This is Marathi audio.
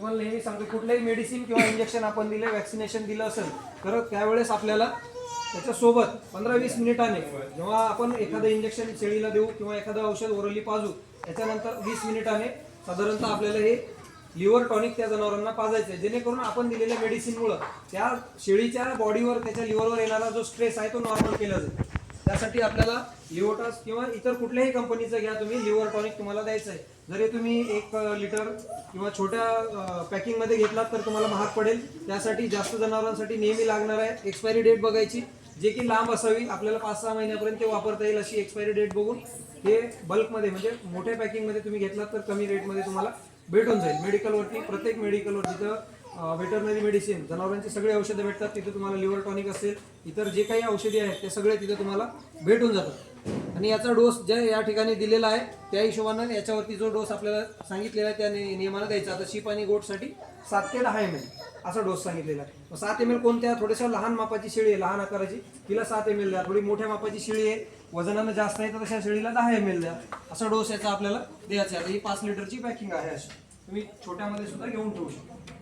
तुम्हाला नेहमी सांगतो कुठलंही मेडिसिन किंवा इंजेक्शन आपण दिलं वॅक्सिनेशन दिलं असेल तर त्यावेळेस आपल्याला त्याच्यासोबत पंधरा वीस मिनिटाने जेव्हा आपण एखादं इंजेक्शन शेळीला देऊ किंवा एखादं औषध ओरली पाजू त्याच्यानंतर वीस मिनिटाने साधारणतः आपल्याला हे लिव्हर टॉनिक त्या जनावरांना पाजायचं आहे जेणेकरून आपण दिलेल्या मेडिसिनमुळं त्या शेळीच्या बॉडीवर त्याच्या लिव्हरवर येणारा जो स्ट्रेस आहे तो नॉर्मल केला जाईल. त्यासाठी आपल्याला लिओटास किंवा इतर कुठल्याही कंपनीचं घ्या. तुम्ही लिव्हर टॉनिक तुम्हाला द्यायचं आहे जरी तुम्ही एक लिटर किंवा छोट्या पॅकिंगमध्ये घेतलात तर तुम्हाला महाग पडेल. त्यासाठी जास्त जनावरांसाठी नेहमी लागणार आहे एक्सपायरी डेट बघायची. जे की लांब असावी. आपल्याला पाच सहा महिन्यापर्यंत ते वापरता येईल अशी एक्सपायरी डेट बघून हे बल्कमध्ये म्हणजे मोठ्या पॅकिंगमध्ये तुम्ही घेतलात तर कमी रेटमध्ये तुम्हाला भेटून जाईल. मेडिकलवरती प्रत्येक मेडिकलवर जिथं व्हेटरनरी मेडिसिन जनावरांची सगळी औषधं भेटतात तिथे तुम्हाला लिव्हर टॉनिक असेल इतर जे काही औषधी आहेत ते सगळे तिथे तुम्हाला भेटून जातात. आणि याचा डोस ज्या या ठिकाणी दिलेला आहे त्या हिशोबानं याच्यावरती जो डोस आपल्याला सांगितलेला आहे त्या नियमानं द्यायचा. आता शीप आणि गोटसाठी सात ते दहा एम एल असा डोस सांगितलेला आहे. सात एम एल कोणत्या? थोड्याशा लहान मापाची शेळी आहे लहान आकाराची. तिला सात एम एल द्या. थोडी मोठ्या मापाची शेळी आहे वजनानं जास्त आहे तर तशा शेळीला दहा एम एल द्या. असा डोस याचा आपल्याला द्यायचा आहे. आता ही पाच लिटरची पॅकिंग आहे अशी. तुम्ही छोट्यामध्ये सुद्धा घेऊन ठेवू शकता.